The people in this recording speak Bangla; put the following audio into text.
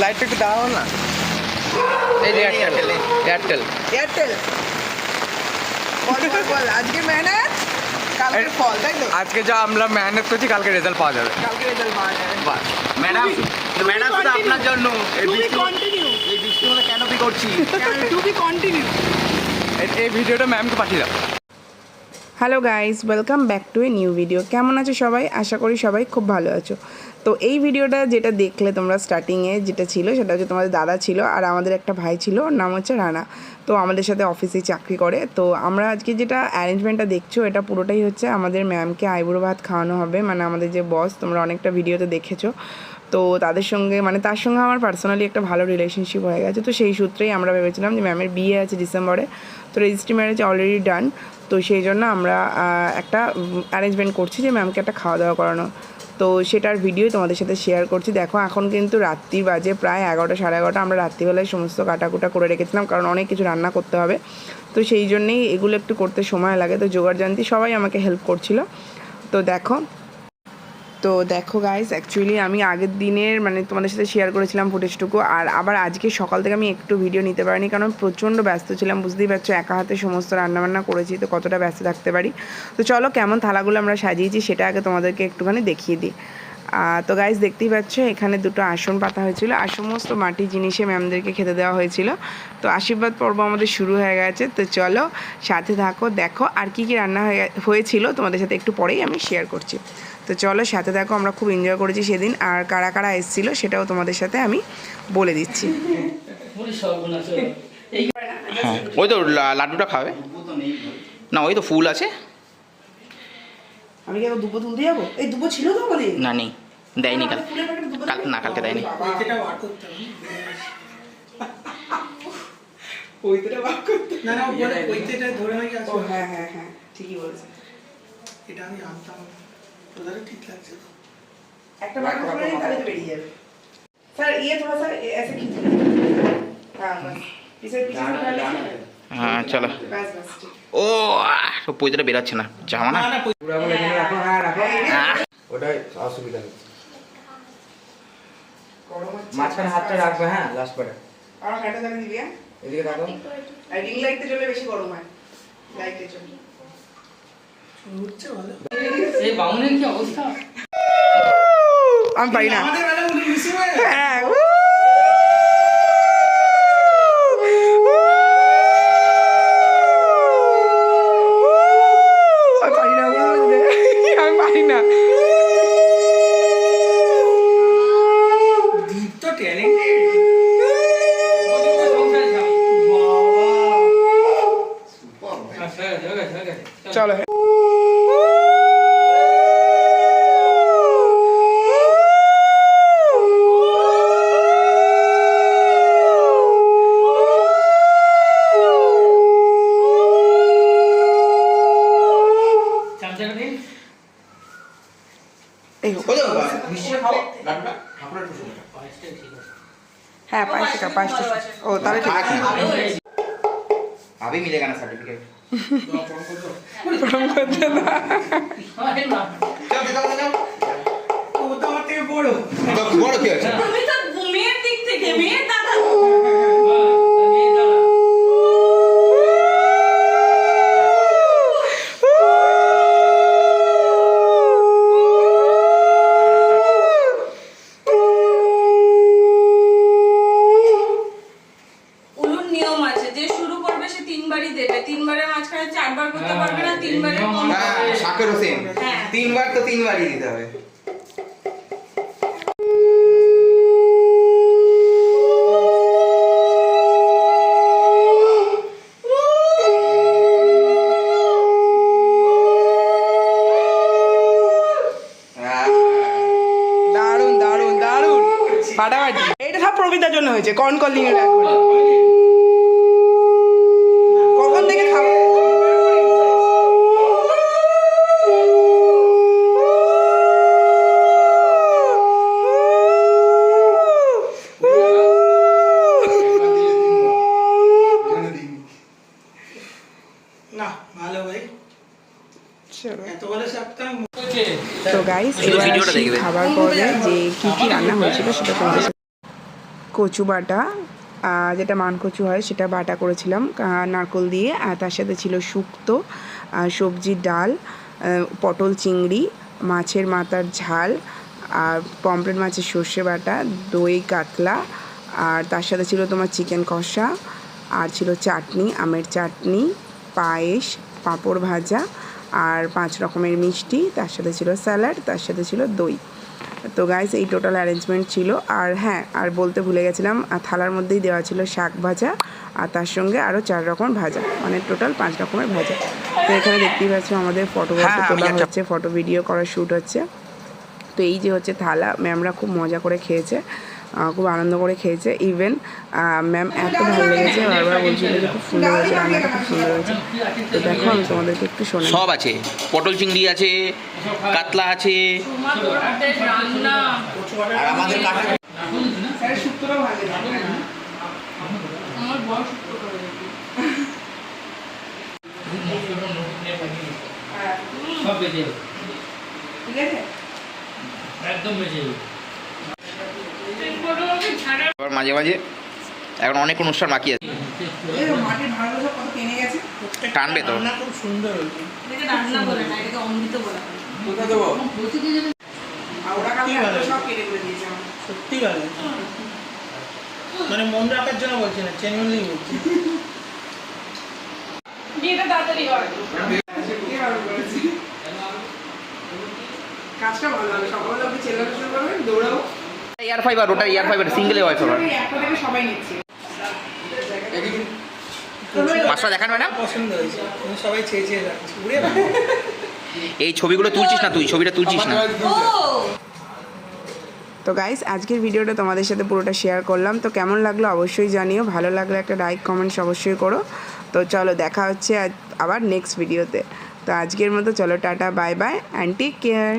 লাইটটা একটু দাঁড়াও না এই যে এয়ারটেল এয়ারটেল এয়ারটেল বল আজকে মেহনত কালকে ফল তাই তো? আজকে যা আমরা মেহনত করছি কালকে রেজাল্ট পাওয়া যাবে। কালকে রেজাল্ট পাওয়া যাবে। ম্যাডাম ম্যাডাম শুধু আপনার জন্য। এই বৃষ্টি কন্টিনিউ এই বৃষ্টির কেন কি করছি? টু বি কন্টিনিউ এই ভিডিওটা ম্যামকে পাঠিয়ে দাও। Hello guys welcome back to a new video কেমন আছো সবাই? আশা করি সবাই খুব ভালো আছো। তো এই ভিডিওটা যেটা দেখলে তোমরা স্টার্টিংয়ে যেটা ছিল, সেটা হচ্ছে তোমাদের দাদা ছিল আর আমাদের একটা ভাই ছিল, ওর নাম হচ্ছে রানা। তো আমাদের সাথে অফিসে চাকরি করে। তো আমরা আজকে যেটা অ্যারেঞ্জমেন্টটা দেখছ, এটা পুরোটাই হচ্ছে আমাদের ম্যামকে আইবুড়ো ভাত খাওয়ানো হবে। মানে আমাদের যে বস তোমরা অনেকটা ভিডিওতে দেখেছ। তো তাদের সঙ্গে মানে তার সঙ্গে আমার পার্সোনালি একটা ভালো রিলেশনশিপ হয়ে গেছে। তো সেই সূত্রেই আমরা ভেবেছিলাম যে ম্যামের বিয়ে আছে ডিসেম্বরে তো রেজিস্ট্রি ম্যারেজ অলরেডি ডান তো সেই জন্য আমরা একটা অ্যারেঞ্জমেন্ট করছি যে ম্যামকে একটা খাওয়া দাওয়া করানো। তো সেটার ভিডিও তোমাদের সাথে শেয়ার করছি। দেখো, এখন কিন্তু রাত্রি বাজে প্রায় এগারোটা, সাড়ে এগারোটা। আমরা রাত্রিবেলায় সমস্ত কাটাকুটা করে রেখেছিলাম, কারণ অনেক কিছু রান্না করতে হবে। তো সেই জন্যেই এগুলো একটু করতে সময় লাগে। তো জোগাড় জানতি সবাই আমাকে হেল্প করছিল। তো দেখো তো দেখো গাইস অ্যাকচুয়ালি আমি আগের দিনের মানে তোমাদের সাথে শেয়ার করেছিলাম ফুটেজটুকু আর আবার আজকে সকাল থেকে আমি একটু ভিডিও নিতে পারিনি, কারণ প্রচণ্ড ব্যস্ত ছিলাম, বুঝতেই পারছ, একা হাতে সমস্ত রান্নাবান্না করেছি, তো কতটা ব্যস্ত থাকতে পারি। তো চলো কেমন থালাগুলো আমরা সাজিয়েছি সেটা আগে তোমাদেরকে একটুখানি দেখিয়ে দিই। তো গাইজ দেখতেই পাচ্ছ, এখানে দুটো আসন পাতা হয়েছিল, আর সমস্ত মাটির জিনিসে ম্যামদেরকে খেতে দেওয়া হয়েছিল। তো আশীর্বাদ পর্ব আমাদের শুরু হয়ে গেছে, তো চলো সাথে থাকো, দেখো আর কি কি রান্না হয়ে, হয়েছিল, তোমাদের সাথে একটু পরেই আমি শেয়ার করছি। তো চলো সাথে দেখো আমরা খুব এনজয় করেছি সেদিন। আর কারা কারা এসেছিল সেটাও তোমাদের সাথে আমি বলে দিচ্ছি। হ্যাঁ ওই তো লাড্ডুটা খাবে। না ওই তো ফুল আছে। আমি কি দুপুর তুলতে যাব? এই দুপুর ছিল তো আমাদের। না নেই দেয়নি কাল কাল না কালকে দেয়নি। না না ধরে হ্যাঁ হ্যাঁ হ্যাঁ ঠিকই বলেছে। এটা আমি আনতাম। তোদের ঠিক লাগছে তো একটা বার করে নিই, তাহলে তো বেরিয়ে যাবে স্যার ये थोड़ा सा ऐसे खींच हाँ बस पीछे पीछे से डाल लीजिए। হ্যাঁ চলো बस बस ठीक ও আহ, তো পৈতেটা বেরাচ্ছে না যাও না না না পৈ- পুরো এখানে রাখো হ্যাঁ রাখো আহ, ওটাই অসুবিধা হচ্ছে গরম হচ্ছে মাঝখানে হাতটা রাখবে হ্যাঁ লাস্ট পারে আর ফ্যানটা চালিয়ে দিবি হ্যাঁ এদিকে রাখো আর রিং লাইটতে চলে বেশি গরম হয় লাইটে চলে আমি পারি না আমাদের বেলাগুলো মিশে হয়ে গেছে। হ্যাঁ আমি পারি না আমি পারি না দীপ তো ট্যালেন্টেড চলো চামচাটা দিন এই হ্যাঁ খাও টাকা ঠাকুরের টাকা ও তাহলে ঠিক আছে। আবি মিলেগা সার্টিফিকেট মেয়ের দিক থেকে মেয়ের তিনবারই দেবে। তিনবারের মাঝখানে চারবার করতে পারবে না তিনবারের কম হ্যাঁ শাকেরও সেম হ্যাঁ। তিনবার তো তিনবারই দিতে হবে। হ্যাঁ। দারুণ দারুণ দারুণ ফাটাফাটি। এটা সব প্রবিতার জন্য হয়েছে কন কলিং এর এখন কখন থেকে খাব না ভালো ভাই চলো এত ভালো সাপটা ওকে তো গাই গাইস এবার আসি খাবার পরে যে কী কী রান্না হয়েছিল সেটা তোমাদের কচু বাটা যেটা মান কচু হয় সেটা বাটা করেছিলাম নারকল দিয়ে আর তার সাথে ছিল শুক্তো আর সবজির ডাল পটল চিংড়ি মাছের মাথার ঝাল আর পমফ্রেট মাছের সর্ষে বাটা দই কাতলা আর তার সাথে ছিল তোমার চিকেন কষা আর ছিল চাটনি আমের চাটনি পায়েস পাঁপড় ভাজা আর পাঁচ রকমের মিষ্টি তার সাথে ছিল স্যালাড তার সাথে ছিল দই। তো গাইস এই টোটাল অ্যারেঞ্জমেন্ট ছিল। আর হ্যাঁ আর বলতে ভুলে গেছিলাম আর থালার মধ্যেই দেওয়া ছিল শাক ভাজা আর তার সঙ্গে আরও চার রকম ভাজা মানে টোটাল পাঁচ রকমের ভাজা। তো এখানে দেখতেই পাচ্ছি আমাদের ফটো হ্যাঁ, তোলা হচ্ছে ফটো ভিডিও করা শ্যুট হচ্ছে। তো এই যে হচ্ছে থালা ম্যামরা খুব মজা করে খেয়েছে। খুব আনন্দ করে খেয়েছে। ইভেন ম্যাম এত ভালো লেগেছে। বারবার বলছিল যে খুব সুন্দর হয়েছে রান্নাটা খুব সুন্দর হয়েছে। তো দেখো আমি তোমাদেরকে একটু শোনাই। সব আছে। পটল চিংড়ি আছে কাতলা আছে। আর আমাদের। সব ঠিক আছে? একদম ছাড়া আবার মাঝে মাঝে এখন অনেক অনুষ্ঠান বাকি আছে। টানবে তো। হয়। সত্যি ভালো মানে মন রাখার জন্য বলছি না জেনুইনলি বলছি। বিয়েটা তাড়াতাড়ি হয়। সত্যি ভালো করেছে। কাজটা ভালো হবে। সকালে আপনি চেল্লানো শুরু করবেন দৌড়াবো। ইয়ার ফাইবার ওটা ইয়ার ফাইবার সিঙ্গেল ফাইবার এই সবাই নিচ্ছে। মাছটা দেখান ম্যাডাম। পছন্দ হয়েছে। সবাই চেয়ে চেয়ে। এই ছবিগুলো তুলছিস না তুই ছবিটা তুলছিস না। তো গাইস আজকের ভিডিওটা তোমাদের সাথে পুরোটা শেয়ার করলাম। তো কেমন লাগল অবশ্যই জানিও। ভালো লাগলে একটা লাইক কমেন্টস অবশ্যই করো। তো চলো দেখা হচ্ছে আবার নেক্সট ভিডিওতে তো। আজকের মতো চলো tata bye bye and take care